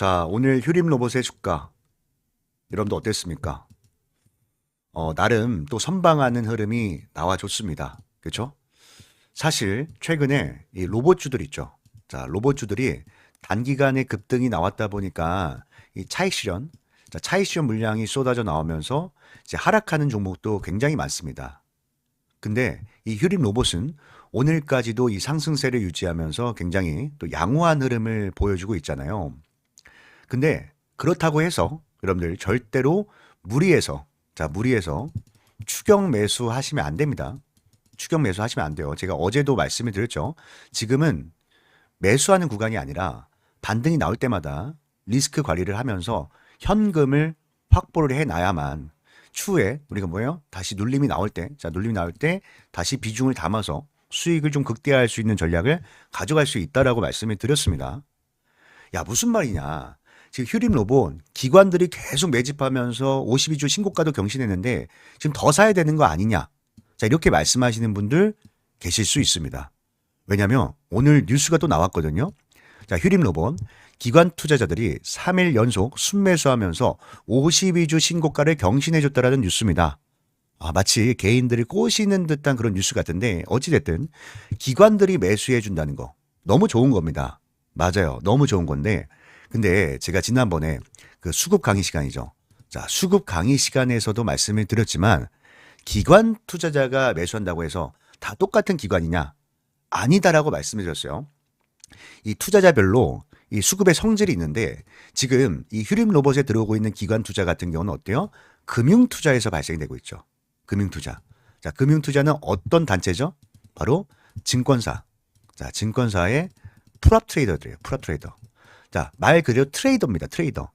자, 오늘 휴림 로봇의 주가. 여러분도 어땠습니까? 어, 나름 또 선방하는 흐름이 나와줬습니다. 그렇죠? 사실 최근에 이 로봇주들 있죠. 자, 로봇주들이 단기간에 급등이 나왔다 보니까 이 차익 실현, 자, 차익 실현 물량이 쏟아져 나오면서 이제 하락하는 종목도 굉장히 많습니다. 근데 이 휴림 로봇은 오늘까지도 이 상승세를 유지하면서 굉장히 또 양호한 흐름을 보여주고 있잖아요. 근데 그렇다고 해서 여러분들 절대로 무리해서 자 무리해서 추격 매수 하시면 안 됩니다. 추격 매수 하시면 안 돼요. 제가 어제도 말씀을 드렸죠. 지금은 매수하는 구간이 아니라 반등이 나올 때마다 리스크 관리를 하면서 현금을 확보를 해 놔야만 추후에 우리가 뭐예요? 다시 눌림이 나올 때, 자 눌림이 나올 때 다시 비중을 담아서 수익을 좀 극대화할 수 있는 전략을 가져갈 수 있다라고 말씀을 드렸습니다. 야 무슨 말이냐? 지금 휴림 로봇 기관들이 계속 매집하면서 52주 신고가도 경신했는데 지금 더 사야 되는 거 아니냐? 자 이렇게 말씀하시는 분들 계실 수 있습니다. 왜냐하면 오늘 뉴스가 또 나왔거든요. 자 휴림 로봇 기관 투자자들이 3일 연속 순매수하면서 52주 신고가를 경신해줬다라는 뉴스입니다. 아, 마치 개인들을 꼬시는 듯한 그런 뉴스 같은데 어찌됐든 기관들이 매수해 준다는 거 너무 좋은 겁니다. 맞아요. 너무 좋은 건데 근데 제가 지난번에 그 수급 강의 시간이죠. 자, 수급 강의 시간에서도 말씀을 드렸지만 기관 투자자가 매수한다고 해서 다 똑같은 기관이냐? 아니다라고 말씀을 드렸어요. 이 투자자별로 이 수급의 성질이 있는데 지금 이 휴림 로봇에 들어오고 있는 기관 투자 같은 경우는 어때요? 금융 투자에서 발생되고 있죠. 금융 투자. 자, 금융 투자는 어떤 단체죠? 바로 증권사. 자, 증권사의 풀업 트레이더들이에요. 풀업 트레이더. 자, 말 그대로 트레이더입니다. 트레이더.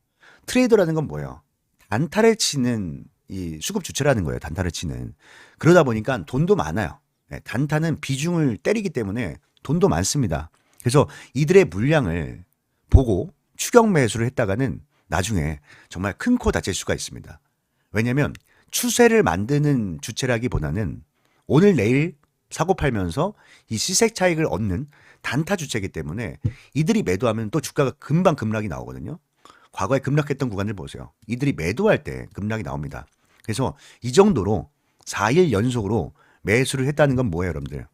트레이더라는 건 뭐예요? 단타를 치는 이 수급 주체라는 거예요. 단타를 치는. 그러다 보니까 돈도 많아요. 네, 단타는 비중을 때리기 때문에 돈도 많습니다. 그래서 이들의 물량을 보고 추격 매수를 했다가는 나중에 정말 큰 코 다칠 수가 있습니다. 왜냐하면 추세를 만드는 주체라기보다는 오늘 내일 사고 팔면서 이 시세 차익을 얻는 단타 주체이기 때문에 이들이 매도하면 또 주가가 금방 급락이 나오거든요. 과거에 급락했던 구간을 보세요. 이들이 매도할 때 급락이 나옵니다. 그래서 이 정도로 4일 연속으로 매수를 했다는 건 뭐예요, 여러분들?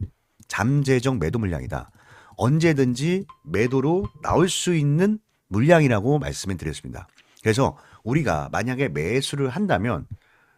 잠재적 매도 물량이다. 언제든지 매도로 나올 수 있는 물량이라고 말씀을 드렸습니다. 그래서 우리가 만약에 매수를 한다면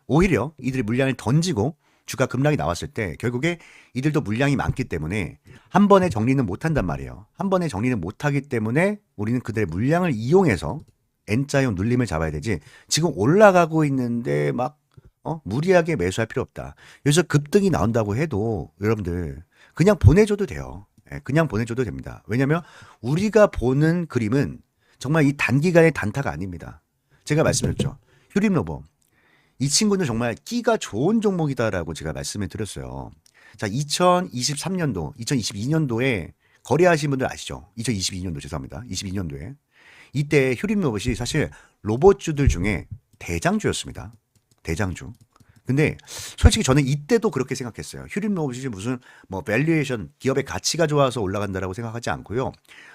오히려 이들이 물량을 던지고 주가 급락이 나왔을 때 결국에 이들도 물량이 많기 때문에 한 번에 정리는 못 한단 말이에요. 한 번에 정리는 못 하기 때문에 우리는 그들의 물량을 이용해서 N자형 눌림을 잡아야 되지. 지금 올라가고 있는데 막 어? 무리하게 매수할 필요 없다. 여기서 급등이 나온다고 해도 여러분들 그냥 보내줘도 돼요. 예, 그냥 보내줘도 됩니다. 왜냐하면 우리가 보는 그림은 정말 이 단기간의 단타가 아닙니다. 제가 말씀드렸죠. 휴림 로봇. 이 친구는 정말 끼가 좋은 종목이다라고 제가 말씀을 드렸어요. 자, 2023년도, 2022년도에 거래하신 분들 아시죠? 2022년도 죄송합니다. 22년도에 이때 휴림 로봇이 사실 로봇주들 중에 대장주였습니다. 대장주. 근데 솔직히 저는 이때도 그렇게 생각했어요. 휴림 로봇이 무슨 뭐 밸류에이션 기업의 가치가 좋아서 올라간다라고 생각하지 않고요.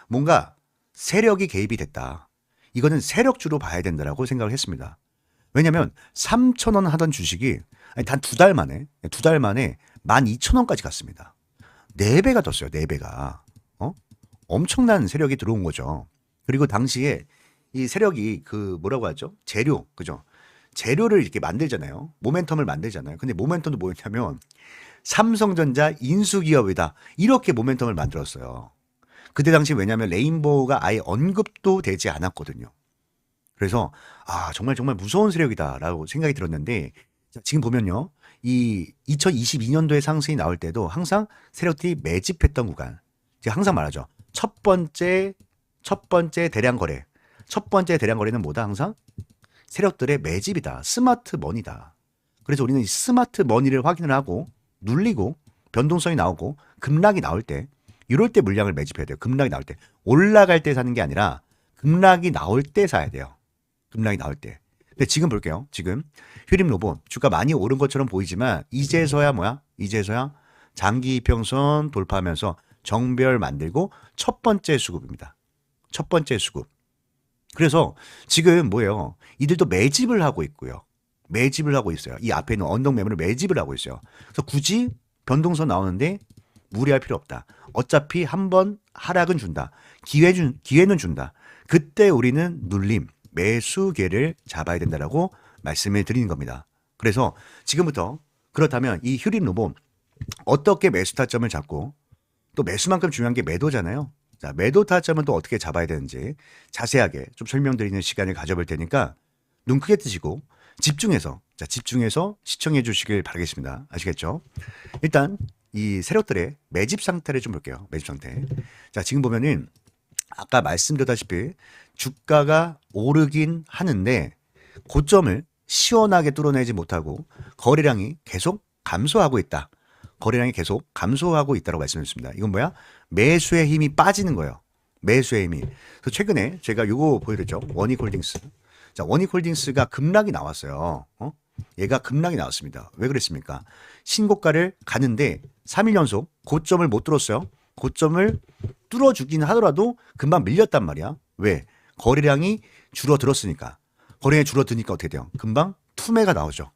뭔가 세력이 개입이 됐다. 이거는 세력주로 봐야 된다라고 생각을 했습니다. 왜냐면 3천 원 하던 주식이 단 두 달 만에 두 달 만에 12,000원까지 갔습니다. 네 배가 떴어요. 네 배가. 어? 엄청난 세력이 들어온 거죠. 그리고 당시에 이 세력이 그 뭐라고 하죠? 재료. 그죠? 재료를 이렇게 만들잖아요. 모멘텀을 만들잖아요. 근데 모멘텀도 뭐였냐면 삼성전자 인수기업이다. 이렇게 모멘텀을 만들었어요. 그때 당시 왜냐하면 레인보우가 아예 언급도 되지 않았거든요. 그래서 아 정말 정말 무서운 세력이다라고 생각이 들었는데 자, 지금 보면요. 이 2022년도에 상승이 나올 때도 항상 세력들이 매집했던 구간. 제가 항상 말하죠. 첫 번째 첫 번째 대량 거래. 첫 번째 대량 거래는 뭐다? 항상 세력들의 매집이다. 스마트 머니다. 그래서 우리는 이 스마트 머니를 확인을 하고 눌리고 변동성이 나오고 급락이 나올 때 이럴 때 물량을 매집해야 돼요. 급락이 나올 때. 올라갈 때 사는 게 아니라 급락이 나올 때 사야 돼요. 급락이 나올 때. 근데 지금 볼게요. 지금 휴림 로봇 주가 많이 오른 것처럼 보이지만 이제서야 뭐야? 이제서야 장기 이평선 돌파하면서 정별 만들고 첫 번째 수급입니다. 첫 번째 수급. 그래서 지금 뭐예요? 이들도 매집을 하고 있고요. 매집을 하고 있어요. 이 앞에 있는 언덕 매물을 매집을 하고 있어요. 그래서 굳이 변동선 나오는데 무리할 필요 없다. 어차피 한 번 하락은 준다. 기회 준 기회는 준다. 그때 우리는 눌림 매수계를 잡아야 된다라고 말씀을 드리는 겁니다. 그래서 지금부터 그렇다면 이 휴림 로봇 어떻게 매수 타점을 잡고 또 매수만큼 중요한 게 매도잖아요. 자, 매도 타점은 또 어떻게 잡아야 되는지 자세하게 좀 설명드리는 시간을 가져볼 테니까 눈 크게 뜨시고 집중해서 자, 집중해서 시청해 주시길 바라겠습니다. 아시겠죠? 일단 이 세력들의 매집 상태를 좀 볼게요. 매집 상태. 자, 지금 보면은 아까 말씀드렸다시피 주가가 오르긴 하는데 고점을 시원하게 뚫어내지 못하고 거래량이 계속 감소하고 있다. 거래량이 계속 감소하고 있다고 말씀드렸습니다. 이건 뭐야? 매수의 힘이 빠지는 거예요. 매수의 힘이. 그래서 최근에 제가 요거 보여드렸죠. 원익홀딩스. 자, 원익홀딩스가 급락이 나왔어요. 어? 얘가 급락이 나왔습니다. 왜 그랬습니까? 신고가를 가는데 3일 연속 고점을 못 뚫었어요. 고점을 뚫어주긴 하더라도 금방 밀렸단 말이야. 왜? 거래량이 줄어들었으니까. 거래량이 줄어드니까 어떻게 돼요? 금방 투매가 나오죠.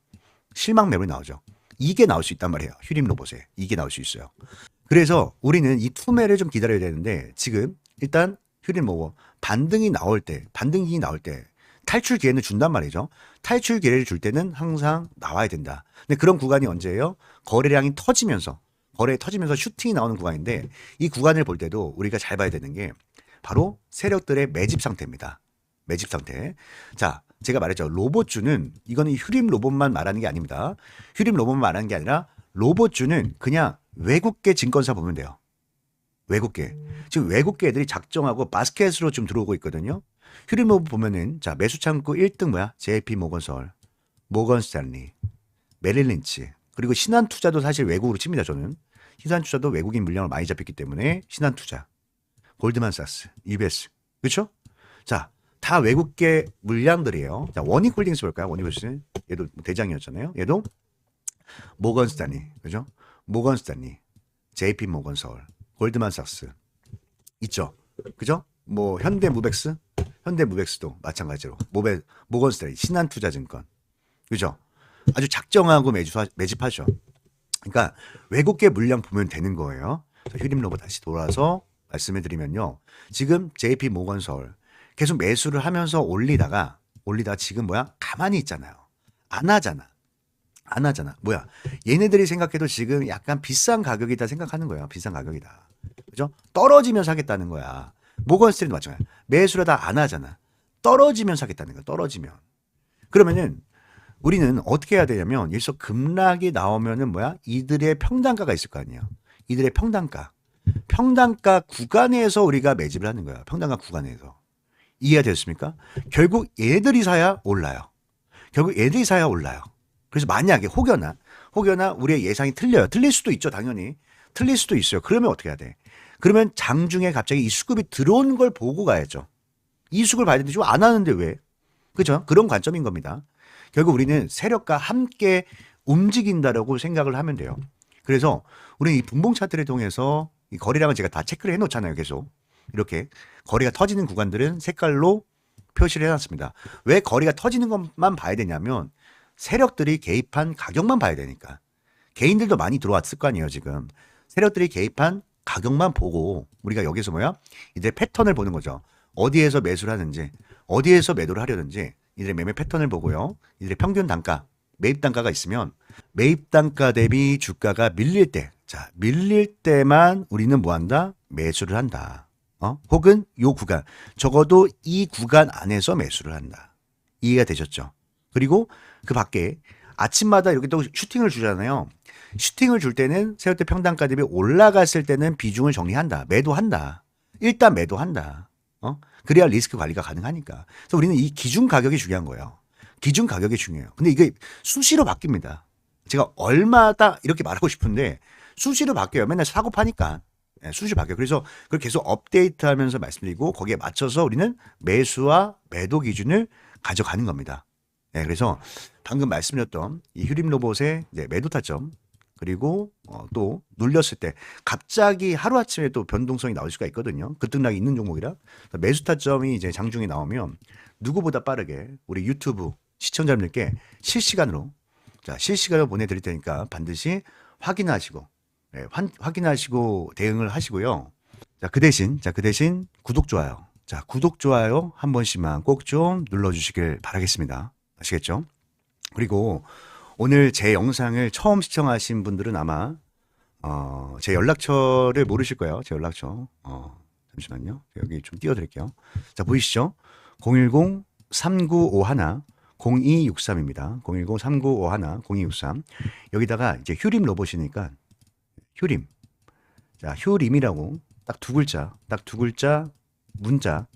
실망 매물이 나오죠. 이게 나올 수 있단 말이에요. 휴림 로봇에. 이게 나올 수 있어요. 그래서 우리는 이 투매를 좀 기다려야 되는데 지금 일단 휴림 로봇 반등이 나올 때, 반등이 나올 때 탈출 기회는 준단 말이죠. 탈출 기회를 줄 때는 항상 나와야 된다. 근데 그런 구간이 언제예요? 거래량이 터지면서 거래 터지면서 슈팅이 나오는 구간인데 이 구간을 볼 때도 우리가 잘 봐야 되는 게 바로 세력들의 매집 상태입니다. 매집 상태. 자, 제가 말했죠. 로봇주는 이거는 휴림 로봇만 말하는 게 아닙니다. 휴림 로봇만 말하는 게 아니라 로봇주는 그냥 외국계 증권사 보면 돼요. 외국계. 지금 외국계 애들이 작정하고 바스켓으로 좀 들어오고 있거든요. 휴림 로봇 보면은 자, 매수 창구 1등 뭐야? JP 모건서울, 모건 스탠리, 메릴 린치. 그리고 신한 투자도 사실 외국으로 칩니다, 저는. 신한 투자도 외국인 물량을 많이 잡혔기 때문에 신한 투자. 골드만삭스, EBS. 그렇죠? 자, 다 외국계 물량들이에요. 자, 원익 홀딩스 볼까요? 원익 홀딩스. 얘도 대장이었잖아요. 얘도 모건 스탠리. 그죠? 모건 스탠리. JP 모건 서울. 골드만삭스. 있죠? 그죠? 뭐 현대 무벡스? 현대 무벡스도 마찬가지로 모베 모건 스탠리 신한 투자증권. 그죠? 아주 작정하고 매주, 매집하죠. 그러니까 외국계 물량 보면 되는 거예요. 자, 휴림 로봇 다시 돌아서 말씀을 드리면요. 지금 JP 모건 서울 계속 매수를 하면서 올리다가 올리다가 지금 뭐야? 가만히 있잖아요. 안 하잖아. 안 하잖아. 뭐야? 얘네들이 생각해도 지금 약간 비싼 가격이다 생각하는 거예요. 비싼 가격이다. 그죠? 떨어지면 사겠다는 거야. 모건 스탠도 마찬가지야. 매수를 다 안 하잖아. 떨어지면 사겠다는 거야. 떨어지면. 그러면은 우리는 어떻게 해야 되냐면 여기서 급락이 나오면은 뭐야? 이들의 평단가가 있을 거 아니에요. 이들의 평단가. 평단가 구간에서 우리가 매집을 하는 거야. 평단가 구간에서. 이해가 됐습니까? 결국 얘들이 사야 올라요. 결국 얘들이 사야 올라요. 그래서 만약에 혹여나 혹여나 우리의 예상이 틀려요. 틀릴 수도 있죠, 당연히. 틀릴 수도 있어요. 그러면 어떻게 해야 돼? 그러면 장중에 갑자기 이 수급이 들어오는 걸 보고 가야죠. 이 수급을 봐야 되는데 지금 안 하는데 왜? 그죠? 그런 관점인 겁니다. 결국 우리는 세력과 함께 움직인다라고 생각을 하면 돼요. 그래서 우리는 이 분봉 차트를 통해서 이 거래량을 제가 다 체크를 해 놓잖아요, 계속. 이렇게 거리가 터지는 구간들은 색깔로 표시를 해놨습니다. 왜 거리가 터지는 것만 봐야 되냐면 세력들이 개입한 가격만 봐야 되니까. 개인들도 많이 들어왔을 거 아니에요, 지금. 세력들이 개입한 가격만 보고 우리가 여기서 뭐야? 이제 패턴을 보는 거죠. 어디에서 매수를 하는지, 어디에서 매도를 하려는지 이들의 매매 패턴을 보고요. 이들의 평균 단가, 매입 단가가 있으면 매입 단가 대비 주가가 밀릴 때, 자, 밀릴 때만 우리는 뭐 한다? 매수를 한다. 어? 혹은 요 구간, 적어도 이 구간 안에서 매수를 한다. 이해가 되셨죠? 그리고 그 밖에 아침마다 이렇게 또 슈팅을 주잖아요. 슈팅을 줄 때는 세력대 평단가 대비 올라갔을 때는 비중을 정리한다. 매도한다. 일단 매도한다. 어? 그래야 리스크 관리가 가능하니까. 그래서 우리는 이 기준 가격이 중요한 거예요. 기준 가격이 중요해요. 근데 이게 수시로 바뀝니다. 제가 얼마다 이렇게 말하고 싶은데 수시로 바뀌어요. 맨날 사고 파니까. 예, 수시로 바뀌어요. 그래서 그걸 계속 업데이트 하면서 말씀드리고 거기에 맞춰서 우리는 매수와 매도 기준을 가져가는 겁니다. 예, 그래서 방금 말씀드렸던 이 휴림 로봇의 매도 타점 그리고 어, 또 눌렸을 때 갑자기 하루아침에 또 변동성이 나올 수가 있거든요. 급등락이 있는 종목이라 매수 타점이 이제 장중에 나오면 누구보다 빠르게 우리 유튜브 시청자분들께 실시간으로 자 실시간으로 보내드릴 테니까 반드시 확인하시고 네, 환- 확인하시고 대응을 하시고요. 자 그 대신 자 그 대신 구독 좋아요 자 구독 좋아요 한 번씩만 꼭 좀 눌러주시길 바라겠습니다. 아시겠죠? 그리고 오늘 제 영상을 처음 시청하신 분들은 아마 어, 제 연락처를 모르실 거예요. 제 연락처. 어, 잠시만요. 여기 좀 띄워드릴게요. 자, 보이시죠? 010-3951-0263입니다. 010-3951-0263. 여기다가 이제 휴림 로봇이니까 휴림. 자, 휴림이라고 딱 두 글자, 딱 두 글자 문자.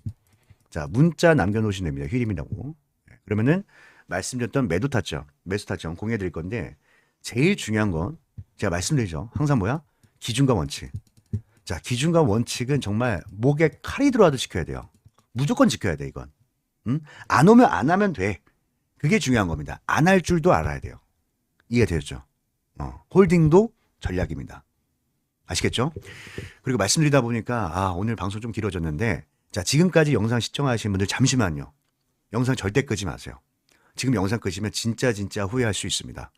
자, 문자 남겨 놓으시면 됩니다. 휴림이라고. 네, 그러면은 말씀드렸던 매도 타점, 매수 타점 공유해 드릴 건데 제일 중요한 건 제가 말씀드리죠. 항상 뭐야? 기준과 원칙. 자, 기준과 원칙은 정말 목에 칼이 들어와도 지켜야 돼요. 무조건 지켜야 돼, 이건. 응? 안 오면 안 하면 돼. 그게 중요한 겁니다. 안 할 줄도 알아야 돼요. 이해되셨죠? 어, 홀딩도 전략입니다. 아시겠죠? 그리고 말씀드리다 보니까 아, 오늘 방송 좀 길어졌는데 자, 지금까지 영상 시청하신 분들 잠시만요. 영상 절대 끄지 마세요. 지금 영상 끄시면 진짜 진짜 후회할 수 있습니다.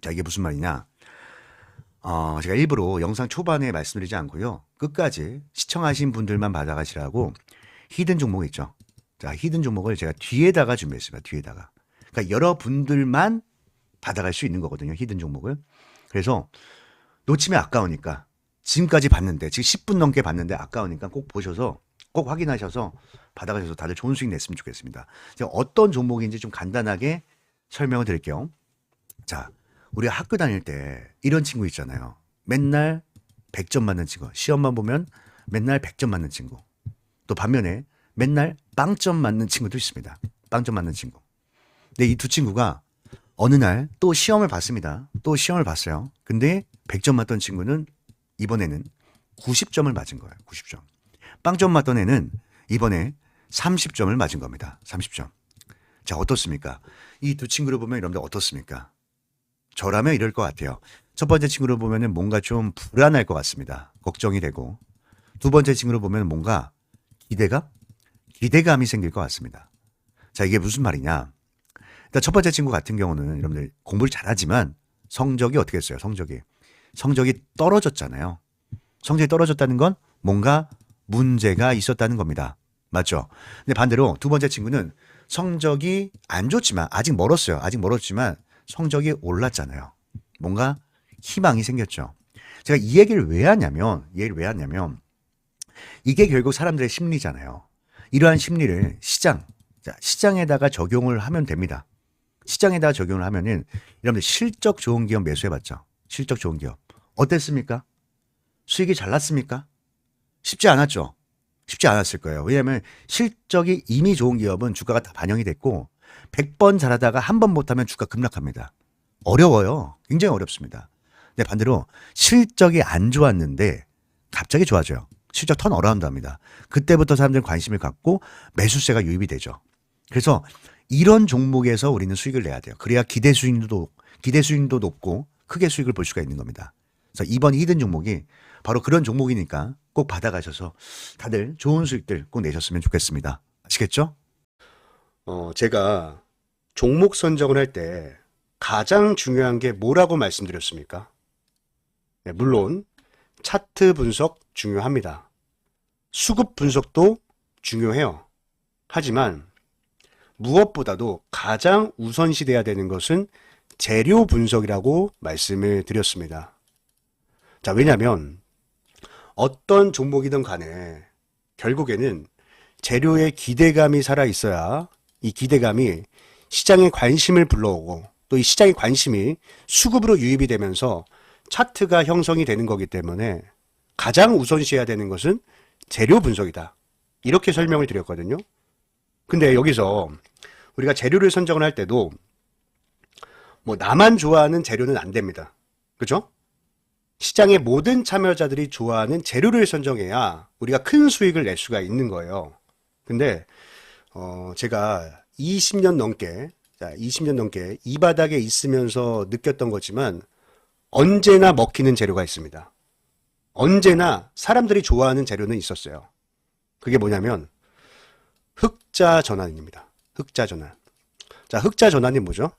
자, 이게 무슨 말이냐? 어, 제가 일부러 영상 초반에 말씀드리지 않고요. 끝까지 시청하신 분들만 받아가시라고 히든 종목 있죠. 자, 히든 종목을 제가 뒤에다가 준비했습니다. 뒤에다가. 그러니까 여러분들만 받아갈 수 있는 거거든요. 히든 종목을. 그래서 놓치면 아까우니까 지금까지 봤는데 지금 10분 넘게 봤는데 아까우니까 꼭 보셔서 꼭 확인하셔서 받아가셔서 다들 좋은 수익 냈으면 좋겠습니다. 어떤 종목인지 좀 간단하게 설명을 드릴게요. 자, 우리가 학교 다닐 때 이런 친구 있잖아요. 맨날 100점 맞는 친구. 시험만 보면 맨날 100점 맞는 친구. 또 반면에 맨날 빵점 맞는 친구도 있습니다. 빵점 맞는 친구. 근데 이 두 친구가 어느 날 또 시험을 봤습니다. 또 시험을 봤어요. 근데 100점 맞던 친구는 이번에는 90점을 맞은 거예요. 90점. 빵점 맞던 애는 이번에 30점을 맞은 겁니다. 30점. 자, 어떻습니까? 이 두 친구를 보면 여러분들 어떻습니까? 저라면 이럴 것 같아요. 첫 번째 친구를 보면은 뭔가 좀 불안할 것 같습니다. 걱정이 되고. 두 번째 친구를 보면 뭔가 기대가? 기대감이 생길 것 같습니다. 자, 이게 무슨 말이냐? 일단 첫 번째 친구 같은 경우는 여러분들 공부를 잘하지만 성적이 어떻게 했어요? 성적이. 성적이 떨어졌잖아요. 성적이 떨어졌다는 건 뭔가 문제가 있었다는 겁니다. 맞죠? 근데 반대로 두 번째 친구는 성적이 안 좋지만 아직 멀었어요. 아직 멀었지만 성적이 올랐잖아요. 뭔가 희망이 생겼죠. 제가 이 얘기를 왜 하냐면, 이 얘기를 왜 하냐면, 이게 결국 사람들의 심리잖아요. 이러한 심리를 시장, 자, 시장에다가 적용을 하면 됩니다. 시장에다가 적용을 하면은 여러분들 실적 좋은 기업 매수해봤죠. 실적 좋은 기업 어땠습니까? 수익이 잘 났습니까? 쉽지 않았죠. 쉽지 않았을 거예요. 왜냐하면 실적이 이미 좋은 기업은 주가가 다 반영이 됐고 100번 잘하다가 한 번 못하면 주가 급락합니다. 어려워요. 굉장히 어렵습니다. 근데 반대로 실적이 안 좋았는데 갑자기 좋아져요. 실적 턴 어라운드 합니다. 그때부터 사람들은 관심을 갖고 매수세가 유입이 되죠. 그래서 이런 종목에서 우리는 수익을 내야 돼요. 그래야 기대 수익도 기대 수익도 높고 크게 수익을 볼 수가 있는 겁니다. 그래서 이번 히든 종목이 바로 그런 종목이니까 꼭 받아가셔서 다들 좋은 수익들 꼭 내셨으면 좋겠습니다. 아시겠죠? 어, 제가 종목 선정을 할 때 가장 중요한 게 뭐라고 말씀드렸습니까? 네, 물론 차트 분석 중요합니다. 수급 분석도 중요해요. 하지만 무엇보다도 가장 우선시 돼야 되는 것은 재료 분석이라고 말씀을 드렸습니다. 자, 왜냐면 어떤 종목이든 간에 결국에는 재료의 기대감이 살아 있어야 이 기대감이 시장의 관심을 불러오고 또 이 시장의 관심이 수급으로 유입이 되면서 차트가 형성이 되는 거기 때문에 가장 우선시해야 되는 것은 재료 분석이다. 이렇게 설명을 드렸거든요. 근데 여기서 우리가 재료를 선정을 할 때도 뭐 나만 좋아하는 재료는 안 됩니다. 그죠? 시장의 모든 참여자들이 좋아하는 재료를 선정해야 우리가 큰 수익을 낼 수가 있는 거예요. 근데 어 제가 20년 넘게 자, 20년 넘게 이 바닥에 있으면서 느꼈던 거지만 언제나 먹히는 재료가 있습니다. 언제나 사람들이 좋아하는 재료는 있었어요. 그게 뭐냐면 흑자 전환입니다. 흑자 전환. 자, 흑자 전환이 뭐죠?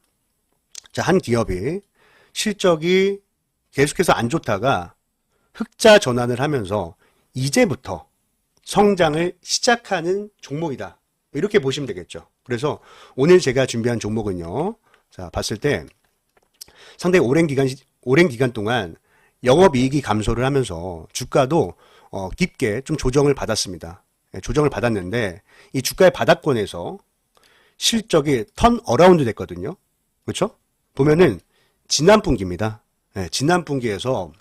자, 한 기업이 실적이 계속해서 안 좋다가 흑자 전환을 하면서 이제부터 성장을 시작하는 종목이다. 이렇게 보시면 되겠죠. 그래서 오늘 제가 준비한 종목은요. 자, 봤을 때 상당히 오랜 기간, 오랜 기간 동안 영업이익이 감소를 하면서 주가도 어, 깊게 좀 조정을 받았습니다. 예, 조정을 받았는데 이 주가의 바닥권에서 실적이 턴 어라운드 됐거든요. 그렇죠? 보면은 지난 분기입니다. 예, 지난 분기에서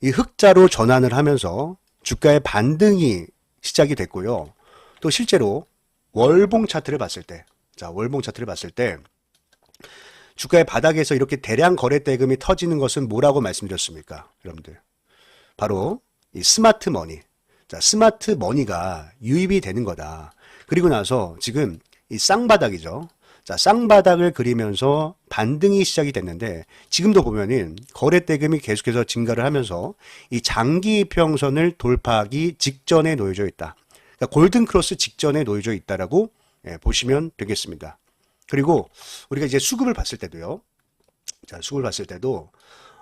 이 흑자로 전환을 하면서 주가의 반등이 시작이 됐고요. 또 실제로 월봉 차트를 봤을 때, 자, 월봉 차트를 봤을 때 주가의 바닥에서 이렇게 대량 거래 대금이 터지는 것은 뭐라고 말씀드렸습니까? 여러분들. 바로 이 스마트 머니. 자, 스마트 머니가 유입이 되는 거다. 그리고 나서 지금 이 쌍바닥이죠. 자, 쌍바닥을 그리면서 반등이 시작이 됐는데 지금도 보면은 거래 대금이 계속해서 증가를 하면서 이 장기 평선을 돌파하기 직전에 놓여져 있다. 그러니까 골든 크로스 직전에 놓여져 있다라고 예, 보시면 되겠습니다. 그리고 우리가 이제 수급을 봤을 때도요. 자, 수급을 봤을 때도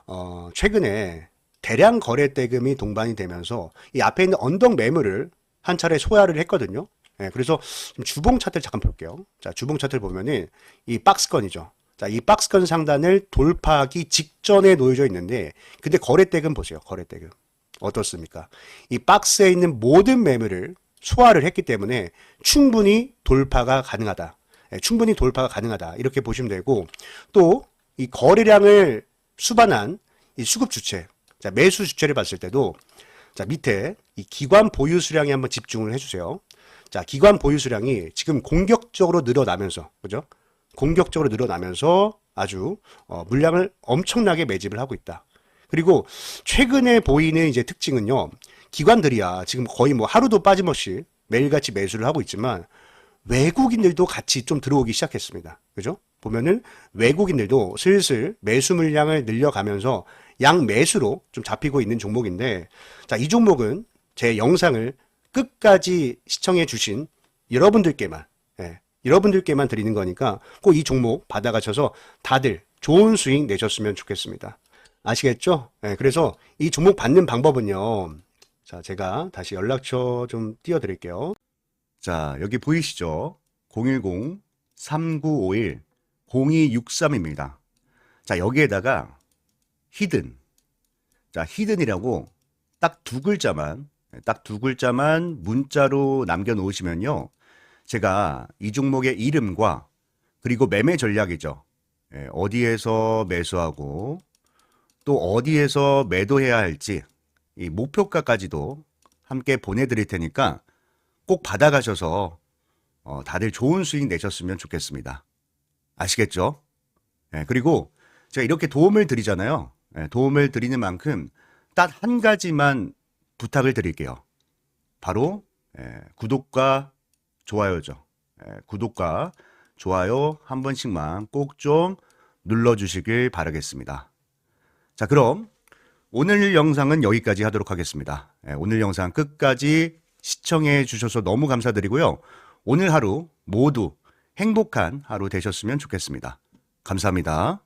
어, 최근에 대량 거래 대금이 동반이 되면서 이 앞에 있는 언덕 매물을 한 차례 소화를 했거든요. 예, 그래서 좀 주봉 차트를 잠깐 볼게요. 자, 주봉 차트를 보면은 이 박스권이죠. 자, 이 박스권 상단을 돌파하기 직전에 놓여져 있는데, 근데 거래 대금 보세요. 거래 대금. 어떻습니까? 이 박스에 있는 모든 매물을 소화를 했기 때문에 충분히 돌파가 가능하다. 예, 충분히 돌파가 가능하다. 이렇게 보시면 되고, 또 이 거래량을 수반한 이 수급 주체, 자, 매수 주체를 봤을 때도 자, 밑에 이 기관 보유 수량에 한번 집중을 해주세요. 자, 기관 보유 수량이 지금 공격적으로 늘어나면서, 그죠? 공격적으로 늘어나면서 아주 어, 물량을 엄청나게 매집을 하고 있다. 그리고 최근에 보이는 이제 특징은요, 기관들이야 지금 거의 뭐 하루도 빠짐없이 매일같이 매수를 하고 있지만 외국인들도 같이 좀 들어오기 시작했습니다. 그죠? 보면은 외국인들도 슬슬 매수 물량을 늘려가면서 양 매수로 좀 잡히고 있는 종목인데, 자, 이 종목은 제 영상을 끝까지 시청해 주신 여러분들께만, 예, 여러분들께만 드리는 거니까 꼭 이 종목 받아가셔서 다들 좋은 수익 내셨으면 좋겠습니다. 아시겠죠? 예, 그래서 이 종목 받는 방법은요. 자, 제가 다시 연락처 좀 띄워드릴게요. 자, 여기 보이시죠? 010-3951-0263입니다. 자, 여기에다가 히든. 자, 히든이라고 딱 두 글자만, 딱 두 글자만 문자로 남겨놓으시면요. 제가 이 종목의 이름과 그리고 매매 전략이죠. 예, 어디에서 매수하고 또 어디에서 매도해야 할지 이 목표가까지도 함께 보내드릴 테니까 꼭 받아가셔서 어, 다들 좋은 수익 내셨으면 좋겠습니다. 아시겠죠? 예, 그리고 제가 이렇게 도움을 드리잖아요. 예, 도움을 드리는 만큼 딱 한 가지만 부탁을 드릴게요. 바로 예, 구독과 좋아요죠. 예, 구독과 좋아요 한 번씩만 꼭 좀 눌러주시길 바라겠습니다. 자, 그럼 오늘 영상은 여기까지 하도록 하겠습니다. 예, 오늘 영상 끝까지 시청해 주셔서 너무 감사드리고요. 오늘 하루 모두 행복한 하루 되셨으면 좋겠습니다. 감사합니다.